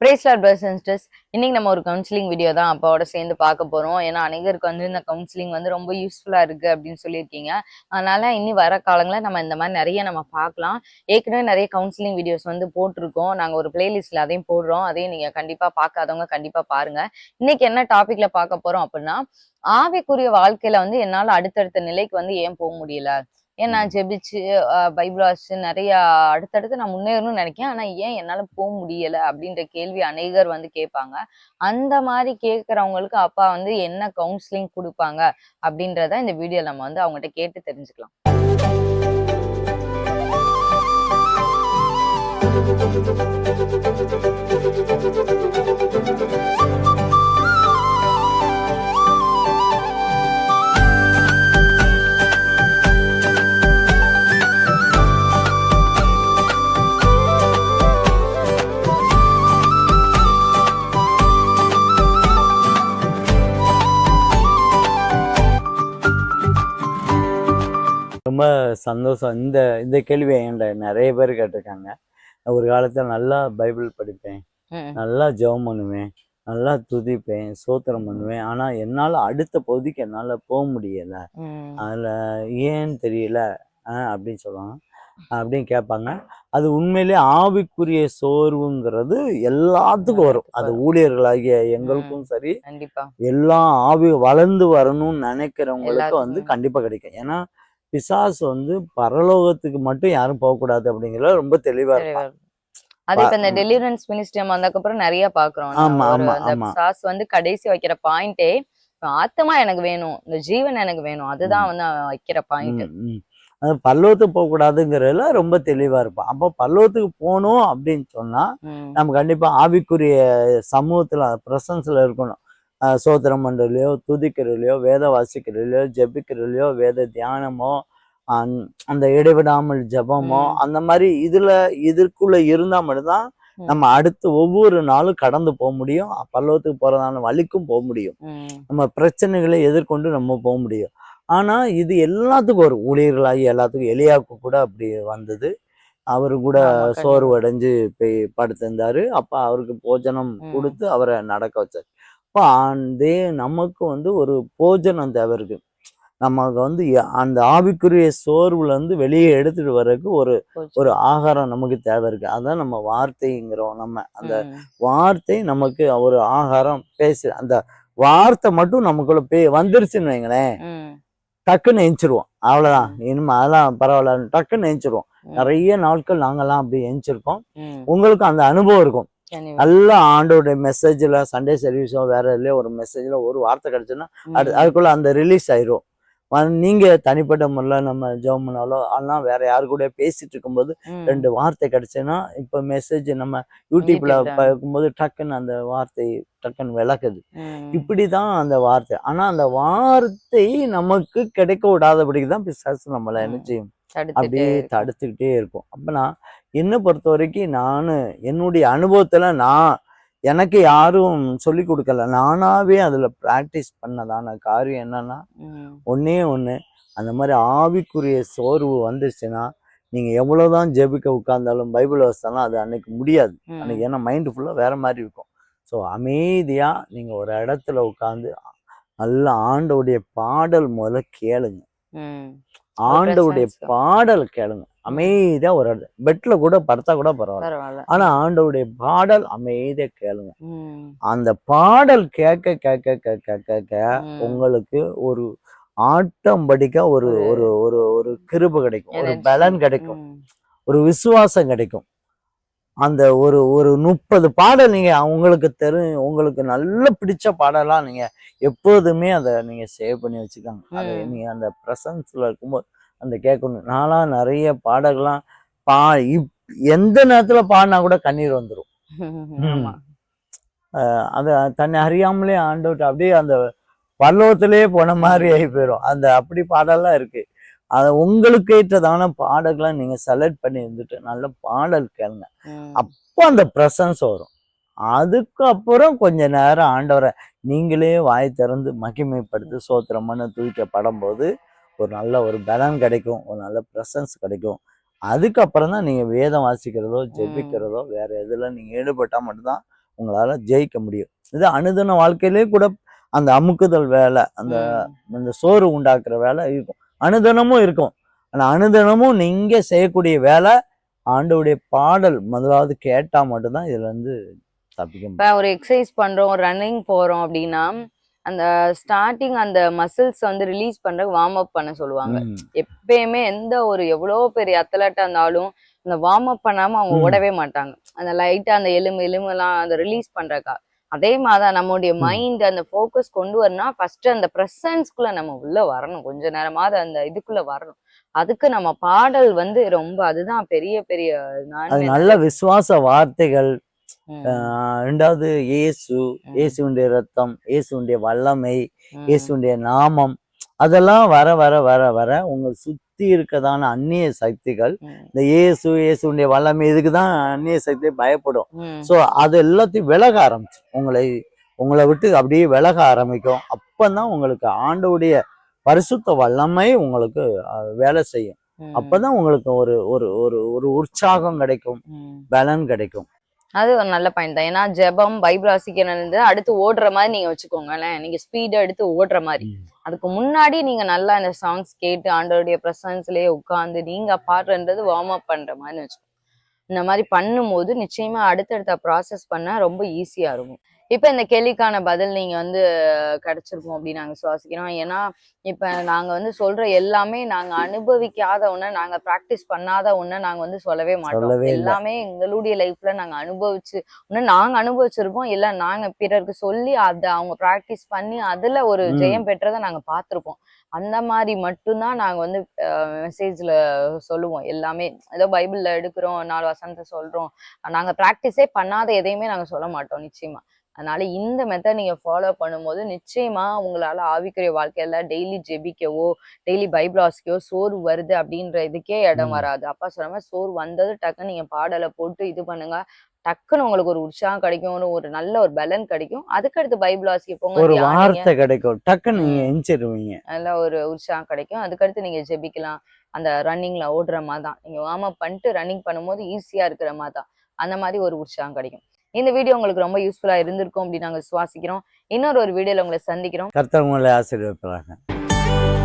பிரேஸ்லார் brothers sisters இன்னைக்கு நம்ம ஒரு கவுன்சிலிங் வீடியோ தான் அப்பாவோட சேர்ந்து பார்க்க போறோம். ஏன்னா அநேகருக்கு வந்து இந்த கவுன்சிலிங் வந்து ரொம்ப யூஸ்ஃபுல்லா இருக்கு அப்படின்னு சொல்லியிருக்கீங்க. அதனால இனி வர காலங்களில் நம்ம இந்த மாதிரி நிறைய நம்ம பார்க்கலாம். ஏற்கனவே நிறைய கவுன்சிலிங் வீடியோஸ் வந்து போட்டிருக்கோம். நாங்க ஒரு பிளேலிஸ்ட்ல அதையும் போடுறோம். அதையும் நீங்க கண்டிப்பா பார்க்காதவங்க கண்டிப்பா பாருங்க. இன்னைக்கு என்ன டாபிக்ல பார்க்க போறோம் அப்படின்னா ஆவிக்குரிய வாழ்க்கையில வந்து என்னால அடுத்தடுத்த நிலைக்கு வந்து ஏன் போக முடியல? ஏன் நான் ஜெபிச்சு பைபிள் வாசிச்சு நிறைய அடுத்தடுத்து நான் முன்னேறணும்னு நினைக்கிறேன் ஆனா ஏன் என்னால போக முடியல அப்படின்ற கேள்வி அநேகர் வந்து கேட்பாங்க. அந்த மாதிரி கேட்கறவங்களுக்கு அப்பா வந்து என்ன கவுன்சிலிங் கொடுப்பாங்க அப்படின்றத இந்த வீடியோ நம்ம வந்து அவங்ககிட்ட கேட்டு தெரிஞ்சுக்கலாம். ரொம்ப சந்தோஷம். இந்த இந்த கேள்வி என்கிட்ட நிறைய பேர் கேட்டிருக்காங்க. ஒரு காலத்தில் நல்லா பைபிள் படிப்பேன். நல்லா ஜெபம் பண்ணுவேன். நல்லா துதிப்பேன். சோத்திரம் பண்ணுவேன். ஆனால் என்னால் அடுத்த பகுதிக்கு என்னால் போக முடியலை. அதில் ஏன்னு தெரியல அப்படின்னு சொல்லுவாங்க. அப்படின்னு கேட்பாங்க. அது உண்மையிலே ஆவிக்குரிய சோர்வுங்கிறது எல்லாத்துக்கும் வரும். அது ஊழியர்களாகிய எங்களுக்கும் சரி. கண்டிப்பா. எல்லாம் ஆவி வளர்ந்து வரணும்னு நினைக்கிறவங்களுக்கு வந்து. கண்டிப்பா கிடைக்கும். ஏன்னா பிசாசு வந்து பரலோகத்துக்கு மட்டும் யாரும் போகக்கூடாது அப்படிங்கிறது ரொம்ப தெளிவா இருக்கு. அது இப்ப இந்த டெலிவரன்ஸ் மினிஸ்ட்ரியம் வந்ததுக்கப்புறம் நிறைய பாக்குறோம் ஆமா, ஆமா, அந்த ஆமா. சாஸ் வந்து கடைசி வைக்கிற பாயிண்டே ஆத்மா எனக்கு வேணும் இந்த ஜீவன் எனக்கு வேணும் அதுதான் வந்து வைக்கிற பாயிண்ட். அது பல்லவத்துக்கு போகக்கூடாதுங்கிறதுல ரொம்ப தெளிவா இருப்பான். அப்போ பல்லவத்துக்கு போகணும் அப்படின்னு சொன்னா நம்ம கண்டிப்பா ஆவிக்குரிய சமூகத்துல பிரசன்ஸ்ல இருக்கணும். சோத்திரம் பண்றதுலையோ துதிக்கிறதுலையோ வேத வாசிக்கிறதுலையோ ஜெபிக்கிறதுலையோ வேத தியானமோ அந்- அந்த இடைவிடாமல் ஜெபமோ. அந்த மாதிரி இதுல இதற்குள்ள இருந்தா மட்டும்தான். நம்ம அடுத்து ஒவ்வொரு நாளும் கடந்து போக முடியும் பல்லவத்துக்கு போறதான வழிக்கும் போக முடியும் நம்ம பிரச்சனைகளை எதிர்கொண்டு நம்ம போக முடியும் ஆனா இது எல்லாத்துக்கும் ஒரு ஊழியர்களாகி எல்லாத்துக்கும் எலியாவுக்கு கூட அப்படி வந்தது அவரு கூட. சோர்வடைஞ்சு போய் படுத்திருந்தாரு அப்ப அவருக்கு போஜனம். கொடுத்து அவரை நடக்க வச்சார் அப்போ அதே நமக்கு வந்து ஒரு போஜனம் தேவை இருக்கு. நமக்கு வந்து அந்த ஆவிக்குரிய சோர்வுல இருந்து வெளியே எடுத்துட்டு வர்றதுக்கு ஒரு ஒரு ஆகாரம் நமக்கு தேவை இருக்கு. அதான் நம்ம வார்த்தைங்கிறோம் நம்ம. அந்த வார்த்தை நமக்கு ஒரு ஆகாரம் பேசு அந்த வார்த்தை மட்டும் நமக்குள்ள பே வந்துருச்சுன்னு வைங்களேன். டக்குன்னு எஞ்சிருவோம். அவ்வளவுதான். இனிமே அதெல்லாம் பரவாயில்ல டக்குன்னு எஞ்சிருவோம். நிறைய நாட்கள் நாங்கெல்லாம் அப்படி எஞ்சிருக்கோம். உங்களுக்கு அந்த அனுபவம் இருக்கும். நல்ல ஆண்டோட மெசேஜ்ல சண்டே சர்வீஸோ வேற இதுலயோ ஒரு மெசேஜ்ல ஒரு வார்த்தை கிடைச்சுன்னா அது அதுக்குள்ள அந்த ரிலீஸ் ஆயிரும். வ- நீங்க தனிப்பட்ட முறையில் நம்ம ஜெபம் பண்ணாலோ அதெல்லாம் வேற யாரு கூட பேசிட்டு இருக்கும்போது ரெண்டு வார்த்தை கிடைச்சுன்னா இப்ப மெசேஜ் நம்ம யூடியூப்ல. பார்க்கும்போது டக்குன்னு அந்த வார்த்தை டக்குன்னு விளக்குது இப்படிதான் அந்த வார்த்தை ஆனா அந்த வார்த்தை நமக்கு கிடைக்க விடாதபடிக்கு தான் பிசாசு நம்மளை என்ன. செய்யும் அப்படியே. தடுத்துக்கிட்டே இருக்கும் அப்ப நான் என்னை பொறுத்த வரைக்கும் நான் என்னுடைய அனுபவத்துல நான் எனக்கு யாரும் சொல்லி கொடுக்கல நானாவே அதுல பிராக்டிஸ் பண்ணதான காரியம் என்னன்னா. ஒண்ணே ஒண்ணு அந்த மாதிரி ஆவிக்குரிய சோர்வு வந்துச்சுன்னா நீங்க எவ்வளவுதான் ஜெபிக்க உட்கார்ந்தாலும் பைபிள் வசனம் அது அன்னைக்கு முடியாது. அன்னைக்கு ஏன்னா மைண்டு ஃபுல்லா வேற மாதிரி இருக்கும் ஸோ அமைதியா நீங்க ஒரு இடத்துல உட்காந்து நல்ல ஆண்டவுடைய பாடல் முதல்ல கேளுங்க. ஆண்டவுடைய. பாடல் கேளுங்க அமைதியா ஒரு பெட்ல கூட படுத்தா கூட பரவாயில்ல ஆனா ஆண்டவுடைய பாடல் அமைதியா கேளுங்க. அந்த பாடல் கேட்க கேட்க கேட்க கேட்க. உங்களுக்கு ஒரு ஆட்டோமேட்டிக்கா ஒரு ஒரு ஒரு ஒரு ஒரு கிருப கிடைக்கும் ஒரு. பலன் கிடைக்கும். ஒரு விசுவாசம் கிடைக்கும் அந்த ஒரு ஒரு முப்பது பாடல் நீங்க உங்களுக்கு தெரு உங்களுக்கு நல்ல பிடிச்ச பாடலா நீங்க எப்போதுமே அதை நீங்க சேவ் பண்ணி வச்சுக்கோங்க அதை. நீங்க அந்த ப்ரெசன்ஸ்ல இருக்கும்போது அந்த கேட்கணும். நான்லாம் நிறைய பாடல்கள்லாம் பா இப் எந்த நேரத்துல பாடினா கூட கண்ணீர் வந்துடும் அதை தன்னை அறியாமலே ஆண்டவர்கிட்ட அப்படியே அந்த பல்லவத்திலே போன மாதிரி ஆகி போயிடும் அந்த அப்படி பாடல்லாம் இருக்கு. அதை உங்களுக்கு ஏற்றதான பாடல்களை நீங்க செலக்ட் பண்ணி இருந்துட்டு நல்ல பாடல் கேளுங்க. அப்போ அந்த ப்ரெசன்ஸ் வரும். அதுக்கப்புறம் கொஞ்ச நேரம் ஆண்டவரை நீங்களே வாய் திறந்து மகிமைப்படுத்தி சோத்திரம் பண்ண தூக்கப்படும் போது ஒரு நல்ல ஒரு பலன் கிடைக்கும் ஒரு நல்ல ப்ரெசன்ஸ் கிடைக்கும். அதுக்கப்புறம் தான் நீங்க வேதம் வாசிக்கிறதோ ஜெபிக்கிறதோ வேற எதுல நீங்க ஈடுபட்டா மட்டும்தான் உங்களால ஜெயிக்க முடியும். இது அனுதின வாழ்க்கையிலே கூட அந்த அமுக்குதல் வேலை அந்த. அந்த சோறு உண்டாக்குற வேலை இருக்கும். அனுதினமும் இருக்கும். ஆனா அனுதினமும் நீங்க செய்யக்கூடிய வேலை ஆண்டவுடைய பாடல் முதலாவது கேட்டா மட்டும்தான் இதுல இருந்து தப்பிக்க முடியும். இப்ப ஒரு எக்ஸசைஸ் பண்றோம் ரன்னிங் போறோம் அப்படின்னா அந்த ஸ்டார்டிங் அந்த மசில்ஸ் வந்து ரிலீஸ் பண்றதுக்கு வார்ம் அப் பண்ண சொல்லுவாங்க. எப்பயுமே எந்த ஒரு எவ்வளோ பெரிய அத்லட்டா இருந்தாலும் அந்த வார்ம் அப் பண்ணாம அவங்க. ஓடவே மாட்டாங்க அந்த லைட்டா அந்த எலும்பு எலும்பெல்லாம் அந்த ரிலீஸ் பண்றக்கா அதே மாதிரிதான் நம்மளுடைய. மைண்ட் அந்த ஃபோக்கஸ் கொண்டு வரணும்னா ஃபர்ஸ்ட் அந்த ப்ரெசன்ஸ்குள்ள நம்ம உள்ள வரணும் கொஞ்ச நேரமாவது அந்த இதுக்குள்ள வரணும் அதுக்கு நம்ம பாடல் வந்து ரொம்ப அதுதான் பெரிய பெரிய அது. நல்ல விசுவாச வார்த்தைகள் ரெண்டாவது இயேசு இயேசுடைய ரத்தம் இயேசுடைய வல்லமை இயேசுடைய நாமம். அதெல்லாம் வர வர வர வர உங்கள் சுத்தி இருக்கதான அந்நிய சக்திகள் இந்த இயேசு இயேசுடைய வல்லமை இதுக்கு தான் அந்நிய சக்தி பயப்படும். ஸோ அது எல்லாத்தையும் விலக ஆரம்பிச்சு உங்களை உங்களை விட்டு அப்படியே விலக ஆரம்பிக்கும். அப்பதான் உங்களுக்கு ஆண்டவுடைய பரிசுத்த வல்லமை உங்களுக்கு வேலை செய்யும். அப்பதான் உங்களுக்கு ஒரு ஒரு ஒரு ஒரு உற்சாகம் கிடைக்கும். பலன் கிடைக்கும். அது ஒரு நல்ல பாயிண்ட் தான். ஏன்னா ஜெபம் பைபிள் வாசிக்கிறது அடுத்து ஓடுற மாதிரி நீங்க வச்சுக்கோங்களேன். நீங்க ஸ்பீடா எடுத்து ஓடுற மாதிரி. அதுக்கு முன்னாடி நீங்க நல்லா இந்த சாங்ஸ் கேட்டு ஆண்டோடைய பிரசன்ஸ்லயே உட்கார்ந்து நீங்க பாடுறது வார்ம் அப் பண்ற மாதிரி வச்சுக்கோங்க. இந்த மாதிரி பண்ணும்போது நிச்சயமா அடுத்தடுத்த ப்ராசஸ் பண்ண ரொம்ப ஈஸியா இருக்கும். இப்ப இந்த கேள்விக்கான பதில் நீங்க வந்து கிடைச்சிருக்கும் அப்படின்னு நாங்க சுவாசிக்கிறோம். ஏன்னா இப்ப நாங்க வந்து சொல்ற எல்லாமே நாங்க அனுபவிக்காத ஒண்ணு நாங்க பிராக்டிஸ் பண்ணாத ஒண்ணு நாங்க வந்து சொல்லவே மாட்டோம். எல்லாமே எங்களுடைய லைஃப்ல நாங்க அனுபவிச்சு ஒண்ணு நாங்க அனுபவிச்சிருப்போம் இல்ல நாங்க பிறருக்கு சொல்லி அத அவங்க பிராக்டிஸ் பண்ணி அதுல ஒரு. ஜெயம் பெற்றதை நாங்க பார்த்திருப்போம். அந்த மாதிரி மட்டும்தான் நாங்க வந்து மெசேஜ்ல சொல்லுவோம் எல்லாமே. ஏதோ பைபிள்ல எடுக்கிறோம் நாலு வசனத்தை சொல்றோம். நாங்க பிராக்டிஸே பண்ணாத எதையுமே நாங்க சொல்ல மாட்டோம் நிச்சயமா. அதனால இந்த மெத்தட் நீங்க ஃபாலோ பண்ணும்போது நிச்சயமா உங்களால ஆவிக்குரிய வாழ்க்கையில டெய்லி ஜெபிக்கவோ டெய்லி பைபிள் வாசிக்கவோ சோறு வருது அப்படின்ற இதுக்கே இடம். வராது. அப்பா மாதிரி சோறு வந்தது டக்குன்னு நீங்க பாடலை போட்டு இது பண்ணுங்க. டக்குன்னு உங்களுக்கு ஒரு உற்சாகம் கிடைக்கும் ஒரு- நல்ல ஒரு பலன் கிடைக்கும். அதுக்கடுத்து பைபிள் வாசிக்க போங்க ஒரு. வார்த்தை கிடைக்கும். டக்குன்னு நீங்க. எஞ்சிருவீங்க. நல்ல ஒரு உற்சாகம் கிடைக்கும். அதுக்கடுத்து நீங்க ஜெபிக்கலாம். அந்த ரன்னிங்ல ஓடுற மாதிரி தான் நீங்க வார்ம் அப் பண்ணிட்டு ரன்னிங் பண்ணும்போது ஈஸியா இருக்கிற மாதிரி தான் அந்த மாதிரி ஒரு உற்சாகம் கிடைக்கும். இந்த வீடியோ உங்களுக்கு ரொம்ப யூஸ்ஃபுல்லா இருந்திருக்கும் அப்படின்னு நாங்க சுவாசிக்கிறோம் இன்னொரு ஒரு வீடியோவில் உங்களை சந்திக்கிறோம். கர்த்தவங்களை ஆசீர்வதிப்பாங்க